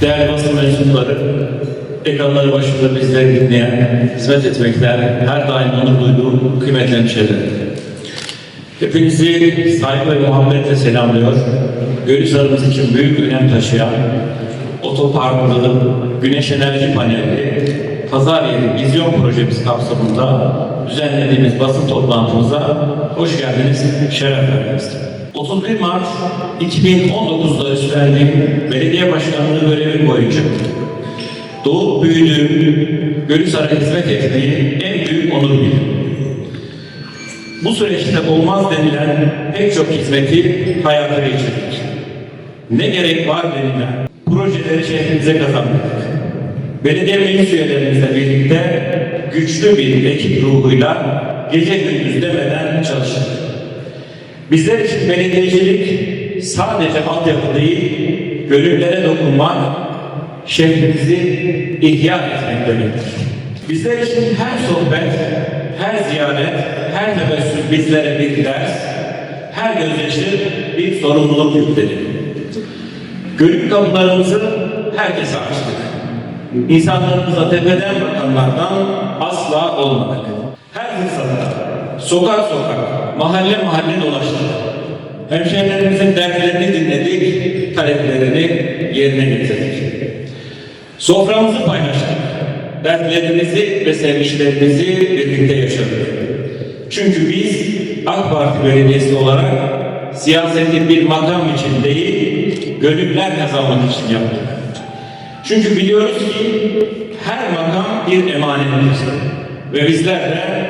Değerli basın mensupları, ekranları başında bizleri dinleyen, hizmet etmekten her daim onur duyduğum kıymetli hemşehrilerim. Hepinizi saygı ve muhabbetle selamlıyor. Gölhisar'ımız için büyük önem taşıyan otoparklı, güneş enerji panelli, pazar yeri vizyon projemiz kapsamında düzenlediğimiz basın toplantımıza hoş geldiniz, şeref verdiniz. 31 Mart 2019'da üstlendiğim belediye başkanlığı görevi boyunca doğup büyüdüğüm, Gölhisar'a hizmet etmeyi en büyük onur biliyorum. Bu süreçte olmaz denilen pek çok hizmeti hayata geçirdik. Ne gerek var denilen projeleri şehrimize kazandık. Belediye meclis üyelerimizle birlikte güçlü bir ekip ruhuyla gece gündüz demeden çalıştık. Bizler için belediyecilik sadece altyapı değil, gönüllere dokunmak, şehrimizi ihya etmek demektir. Bizler için her sohbet, her ziyaret, her tebessüm bizlere bir ders, her gözyaşı bir sorumluluk yükledi. Gönül kapılarımızı herkese açtık. İnsanlarımıza tepeden bakanlardan asla olmadık. Her fırsatta sokak sokak, mahalle mahalle dolaştık. Hemşehrilerimizin dertlerini dinledik, taleplerini yerine getirdik. Soframızı paylaştık. Dertlerimizi ve sevinçlerimizi birlikte yaşadık. Çünkü biz AK Parti Belediyesi olarak siyaseti bir makam için değil, gönüller kazanmak için yaptık. Çünkü biliyoruz ki her makam bir emanettir. Ve bizler de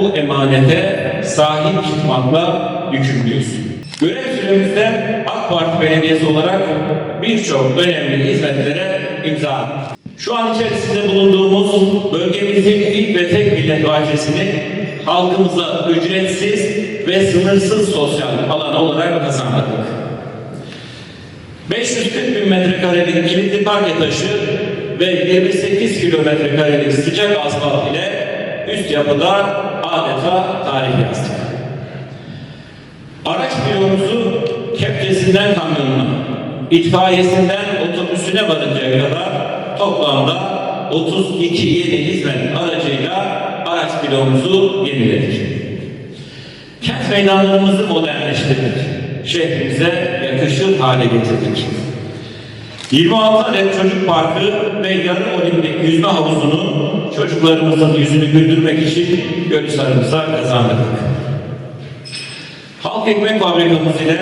bu emanete sahip çıkmakla yükümlüyüz. Görev süremizde AK Parti Belediyesi olarak birçok önemli hizmetlere imza. Şu an içerisinde bulunduğumuz bölgemizin ilk ve tek millet bahçesini halkımıza ücretsiz ve sınırsız sosyal alan olarak kazandık. 540 bin metrekarelik kilitli parke taşı ve 28 kilometre karelik sıcak asfalt ile üst yapıda adeta tarih yazdık. Araç bloğumuzu kepçesinden kamyonuna, itfaiyesinden otobüsüne varıncaya kadar toplamda 32 yeni hizmet aracıyla araç bloğumuzu yeniledik. Kent meydanlarımızı modernleştirdik. Şehrimize yakışır hale getirdik. 26 adet çocuk parkı ve yarı olimpik yüzme havuzunu çocuklarımızın yüzünü güldürmek için Gölhisar'ımıza kazandık. Halk ekmek fabrikamız ile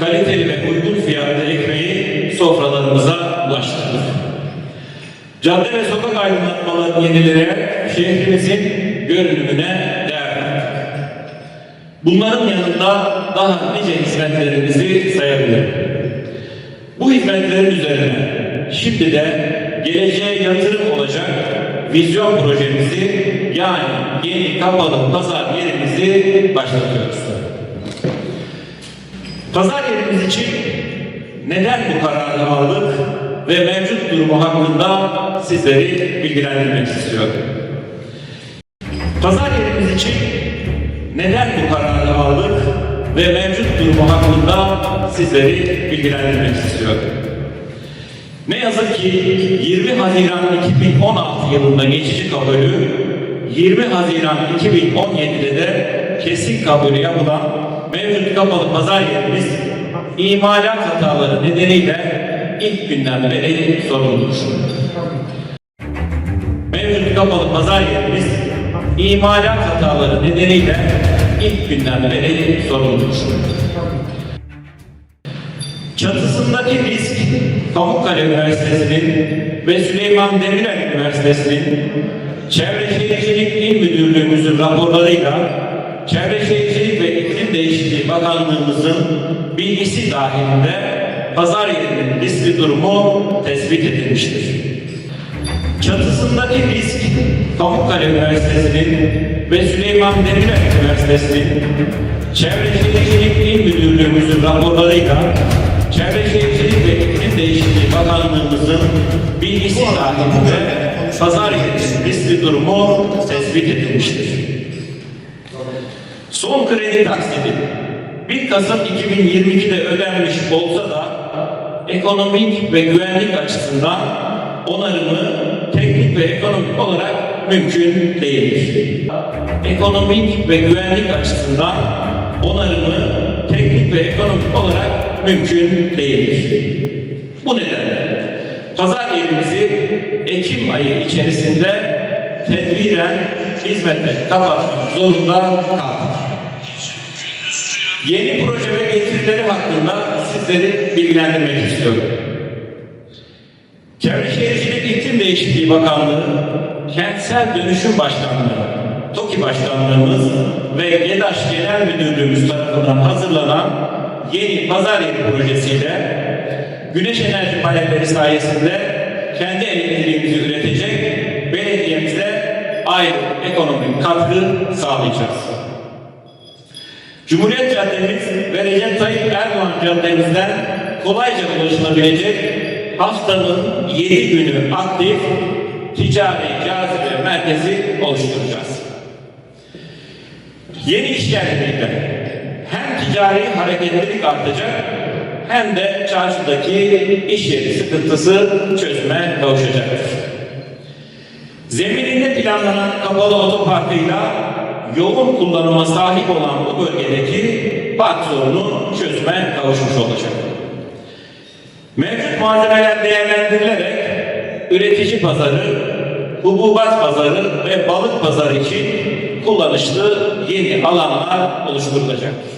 kaliteli ve uygun fiyatlı ekmeği sofralarımıza ulaştırdık. Cadde ve sokak aydınlatmalarını yenileyerek şehrimizin görünümüne değer verdik. Bunların yanında daha nice hizmetlerimizi sayabilirim. Bu hizmetlerin üzerine şimdi de geleceğe yatırım olacak vizyon projemizi yani yeni kapalı pazar yerimizi başlatıyoruz. Pazar yerimiz için neden bu kararı aldık ve mevcut durumu hakkında sizleri bilgilendirmek istiyorum. Pazar yerimiz için neden bu kararı aldık ve mevcut durumu hakkında sizleri bilgilendirmek istiyorum. Ne yazık ki 20 Haziran 2016 yılında geçici kabulü, 20 Haziran 2017'de de kesin kabulü yapılan mevcut kapalı pazar yerimiz imalat hataları nedeniyle ilk günden beri sorumludur. Mevcut kapalı pazar yerimiz imalat hataları nedeniyle ilk günden beri sorumludur. Çatısındaki risk Pamukkale Üniversitesi'nin ve Süleyman Demirel Üniversitesi'nin Çevre Şehircilik İl Müdürlüğümüzün raporlarıyla Çevre Şehircilik ve İklim Değişikliği Bakanlığımızın bilgisi dahilinde pazar yerinin riskli durumu tespit edilmiştir. Çatısındaki risk Pamukkale Üniversitesi'nin ve Süleyman Demirel Üniversitesi'nin Çevre Şehircilik İl Müdürlüğümüzün raporlarıyla Çevre Şehircilik ve İklim Değişikliği Bakanlığımızın bilgisi dahilinde pazar yerinin riskli durumu tespit edilmiştir. Son kredi taksidi 1 Kasım 2022'de ödenmiş olsa da ekonomik ve güvenlik açısından onarımı teknik ve ekonomik olarak mümkün değildir. Ekonomik ve güvenlik açısından onarımı teknik ve ekonomik olarak mümkün değildir. Bu nedenle pazar yerimizi Ekim ayı içerisinde tedbiren hizmete kapatmak zorunda kaldık. Yeni proje ve getirileri hakkında sizleri bilgilendirmek istiyorum. Çevre Şehircilik İklim Değişikliği Bakanlığı, Kentsel Dönüşüm Başkanlığı, TOKİ Başkanlığımız ve GEDAŞ Genel Müdürlüğümüz tarafından hazırlanan yeni pazar yeri projesiyle güneş enerji panelleri sayesinde kendi elektriğimizi üretecek belediyemize ayrı ekonomik katkı sağlayacağız. Cumhuriyet Caddemiz ve Recep Tayyip Erdoğan Caddemizden kolayca ulaşılabilecek haftanın 7 günü aktif ticari cazibe merkezi oluşturacağız. Yeni iş yerleriyle hem ticari hareketlilik artacak hem de çarşıdaki iş yeri sıkıntısı çözüme kavuşacaktır. Zemininde planlanan kapalı otoparkıyla yoğun kullanıma sahip olan bu bölgedeki park sorunu çözüme kavuşmuş olacak. Mevcut malzemeler değerlendirilerek üretici pazarı, hububat pazarı ve balık pazarı için kullanışlı yeni alanlar oluşturulacaktır.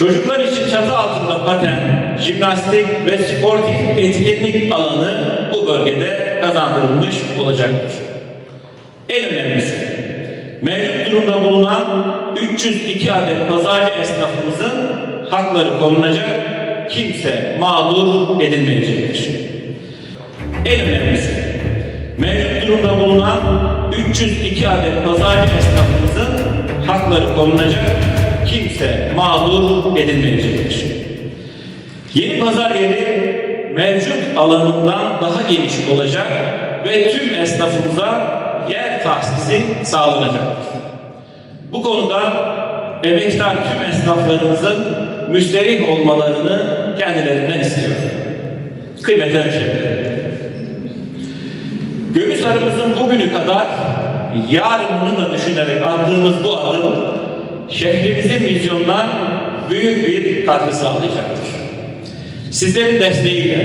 Çocuklar için çatı altında paten, jimnastik ve sportif etkinlik alanı bu bölgede kazandırılmış olacaktır. En önemlisi, mevcut durumda bulunan 302 adet pazarcı esnafımızın hakları korunacak, kimse mağdur edilmeyecektir. En önemlisi, mevcut durumda bulunan 302 adet pazarcı esnafımızın hakları korunacak, kimse mağdur edilmeyecektir. Yeni pazar yeri mevcut alanından daha geniş olacak ve tüm esnafımıza yer tahsisi sağlanacaktır. Bu konuda emektar tüm esnaflarımızın müsterih olmalarını kendilerinden istiyorum. Kıymetli hemşehrilerim. Gönüsarımızın bugünü kadar yarınını da düşünerek attığımız bu adım şehrimizin vizyonuna büyük bir katkı sağlayacaktır. Sizlerin desteğiyle,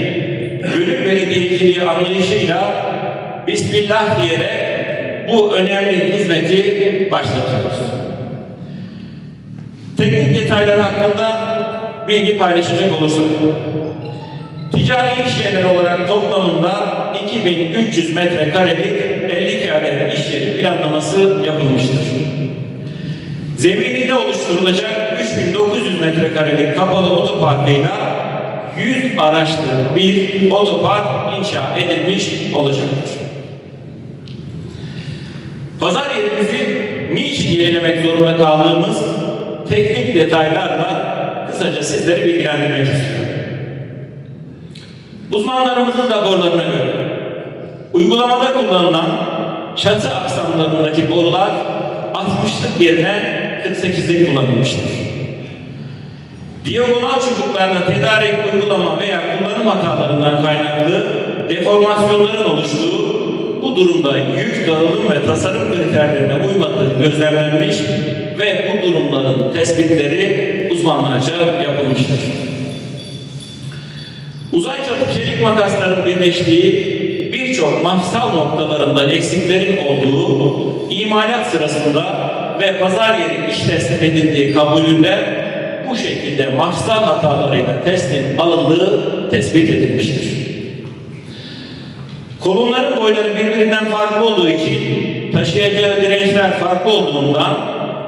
gönül belediyeciliği anlayışıyla Bismillah diyerek bu önemli hizmeti başlatıyoruz. Teknik detaylar hakkında bilgi paylaşacak olursak, ticari iş yerleri olarak toplamında 2300 metrekarelik 52 adet iş yeri planlaması yapılmıştır. Zemininde oluşturulacak 3900 metrekarelik kapalı otoparkıyla 100 araçlı bir otopark inşa edilmiş olacaktır. Pazar yerimizi niçin yenilemek zorunda kaldığımız teknik detaylarla kısaca sizleri bilgilendirmek istiyorum. Uzmanlarımızın raporlarına göre uygulamada kullanılan çatı aksamlarındaki borular 60'lık yerine 48'lik kullanılmıştır. Diagonal çubuklarda tedarik, uygulama veya kullanım hatalarından kaynaklı deformasyonların oluştuğu bu durumda yük dağılım ve tasarım kriterlerine uymadığı gözlemlenmiş ve bu durumların tespitleri uzmanlarca yapılmıştır. Uzay çelik makasların birleştiği birçok mafsal noktalarında eksiklerin olduğu imalat sırasında ve pazar yeri iş teslim edildiği kabulünde bu şekilde mafsal hatalarıyla teslim alındığı tespit edilmiştir. Kolonların boyları birbirinden farklı olduğu için taşıyacağı dirençler farklı olduğundan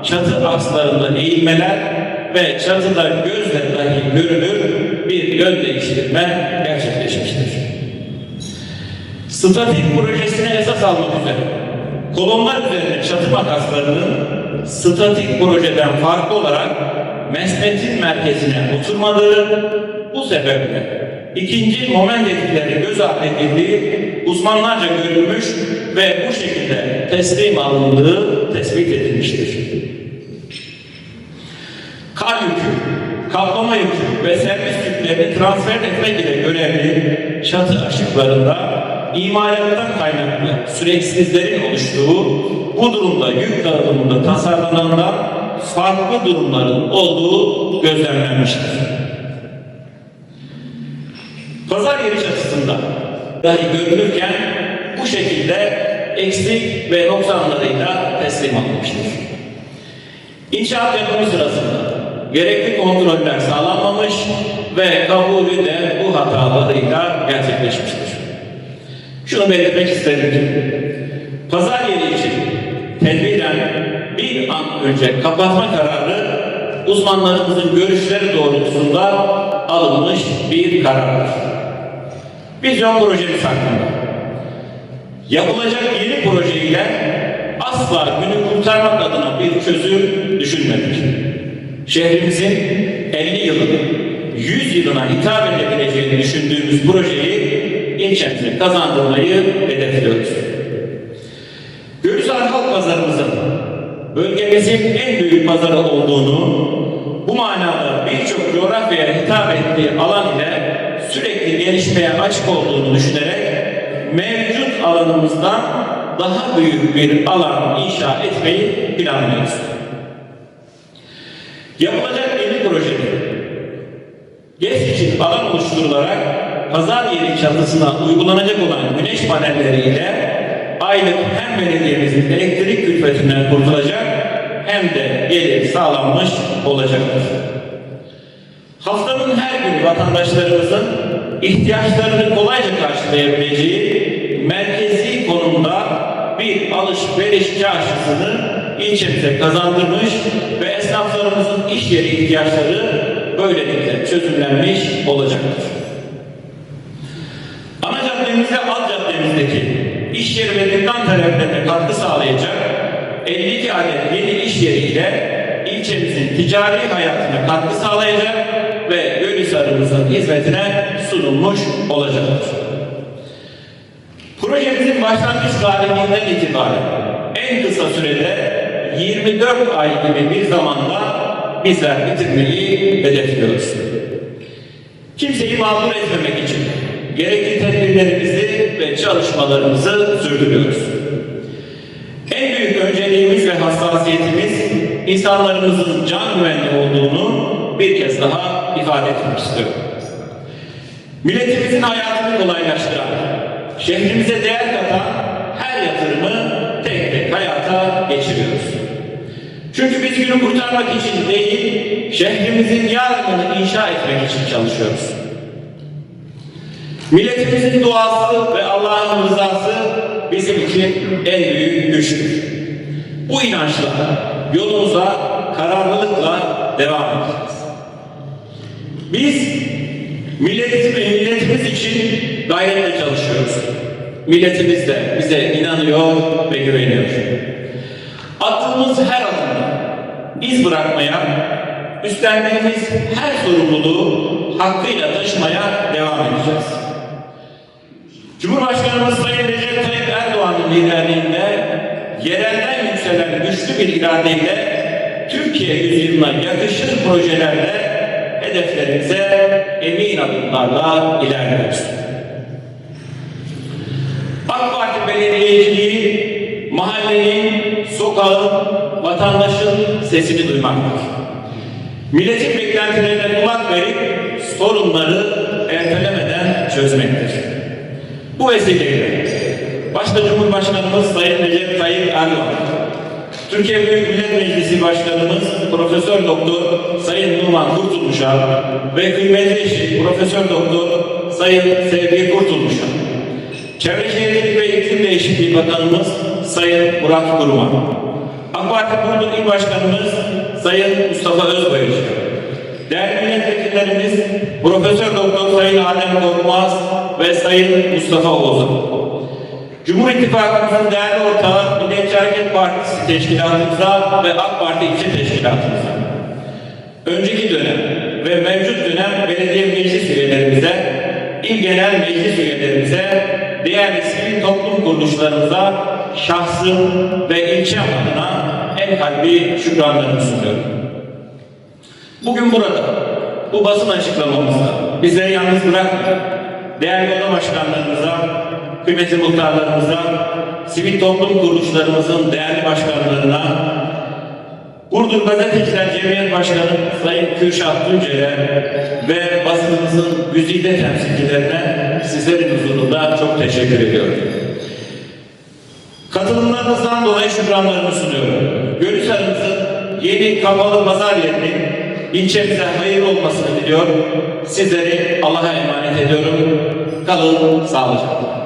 çatı akslarında eğilmeler ve çatıda gözle dahi görülür bir yön değiştirme gerçekleşmiştir. Statik projesine esas almak üzere kolonlar üzerinde çatı makaslarının statik projeden farklı olarak mesnetin merkezine oturmadığı bu sebeple ikinci moment etkileri göz ardı edildiği uzmanlarca görülmüş ve bu şekilde teslim alındığı tespit edilmiştir. Kar yükü, kaplama yükü ve servis transfer etmek ile görevli çatı aşıklarında imalattan kaynaklı süreksizlerin oluştuğu bu durumda yük dağılımında tasarlanandan farklı durumların olduğu gözlemlenmiştir. Pazar yeri çatısında dahi görülürken bu şekilde eksik ve noksanlarıyla teslim alınmıştır. İnşaat yapımı sırasında gerekli kontroller sağlanmamış ve kabulü de bu hatalarıyla gerçekleşmiştir. Şunu belirtmek isterim pazar yeri için tedbiren bir an önce kapatma kararı uzmanlarımızın görüşleri doğrultusunda alınmış bir karardır. Vizyon projemiz hakkında. Yapılacak yeni proje ile asla günü kurtarmak adına bir çözüm düşünmedik. Şehrimizin 50 yılını, 100 yılına hitap edebileceğini düşündüğümüz projeyi ilçemize kazandırmayı hedefliyoruz. Gülsar Halk Pazarımızın bölgemizin en büyük pazarı olduğunu, bu manada birçok coğrafyaya hitap ettiği alan ile sürekli gelişmeye açık olduğunu düşünerek mevcut alanımızdan daha büyük bir alan inşa etmeyi planlıyoruz. Yapılacak yeni projenin Alan oluşturularak pazar yeri çatısına uygulanacak olan güneş panelleriyle aylık hem belediyemizin elektrik külfetinden kurtulacak hem de gelir sağlanmış olacaktır. Haftanın her günü vatandaşlarımızın ihtiyaçlarını kolayca karşılayabileceği merkezi konumda bir alışveriş çarşısını ilçemize kazandırmış ve esnaflarımızın iş yeri ihtiyaçları böylelikle çözümlenmiş olacaktır. Ana caddemizde alt caddemizdeki iş ve dükkan taleplerine katkı sağlayacak 52 adet yeni iş yeriyle ilçemizin ticari hayatına katkı sağlayacak ve Gölhisar'ımızın hizmetine sunulmuş olacaktır. Projemizin başlangıç tarihinden itibaren en kısa sürede 24 ay gibi bir zamanda bizler bitirmeyi hedefliyoruz. Kimseyi mağdur etmemek için gerekli tedbirlerimizi ve çalışmalarımızı sürdürüyoruz. En büyük önceliğimiz ve hassasiyetimiz insanlarımızın can güvenli olduğunu bir kez daha ifade etmek istiyorum. Milletimizin hayatını kolaylaştıran, şehrimize değer katan her yatırımı tek tek hayata geçiriyoruz. Çünkü biz günü kurtarmak için değil, şehrimizin yarınını inşa etmek için çalışıyoruz. Milletimizin duası ve Allah'ın rızası bizim için en büyük güçtür. Bu inançla yolumuza kararlılıkla devam edeceğiz. Biz milletimiz, milletimiz için gayretle çalışıyoruz. Milletimiz de bize inanıyor ve güveniyor. Attığımız her adımda iz bırakmaya, üstlendiğimiz her sorumluluğu hakkıyla taşımaya devam edeceğiz. Cumhurbaşkanımız Sayın Recep Tayyip Erdoğan'ın liderliğinde yerelden yükselen güçlü bir iradeyle Türkiye yüzyılına yakışır projelerde hedeflerimize emin adımlarla ilerliyoruz. AK Parti belediyeciliği mahallenin, sokağın, vatandaşın sesini duymaktır. Milletin beklentilerine kulak verip sorunları ertelemeden çözmektir. Bu vesileyle başta Cumhurbaşkanımız Sayın Recep Tayyip Erdoğan, Türkiye Büyük Millet Meclisi Başkanımız Profesör Doktor Sayın Numan Kurtulmuş'a ve kıymetli eşi Profesör Doktor Sayın Sevgi Kurtulmuş'a, Çevre Şehircilik ve İklim Değişikliği Bakanımız Sayın Murat Kurum'a, AK Parti Burdur İl Başkanımız Sayın Mustafa Özbayırcı, değerli milletvekillerimiz Profesör Doktor Sayın Adem Korkmaz ve Sayın Mustafa Oğuz'a, Cumhur İttifakımızın değerli ortağı Milliyetçi Hareket Partisi Teşkilatımıza ve AK Parti İlçe Teşkilatımıza, önceki dönem ve mevcut dönem belediye meclis üyelerimize, il genel meclis üyelerimize, değerli sivil toplum kuruluşlarımıza şahsım ve ilçem adına en kalbi şükranlarımı sunuyorum. Bugün burada bu basın açıklamamızda bizleri yalnız bırakmayın. Değerli oda başkanlarımıza, kıymetli muhtarlarımıza, sivil toplum kuruluşlarımızın değerli başkanlarına, Burdur Gazeteciler Cemiyet Başkanı Sayın Kürşat Tuncer'e ve basınımızın güzide temsilcilerine sizlerin huzurunda çok teşekkür ediyorum. Katılımlarınızdan dolayı şükranlarımı sunuyorum. Gönülsarımızın yeni kapalı pazar yerinin ilçemize hayırlı olmasını diliyor. Sizleri Allah'a emanet ediyorum. Kalın sağlıcakla.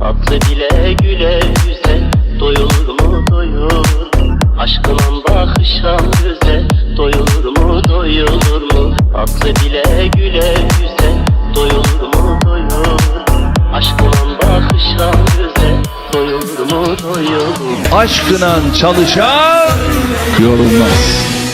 Tatlı bile güle güzel Doyulur mu doyulur Aşkına bakışan göze Doyulur mu doyulur mu Tatlı bile Doyulur mu doyulur aşkına çalışan yorulmaz.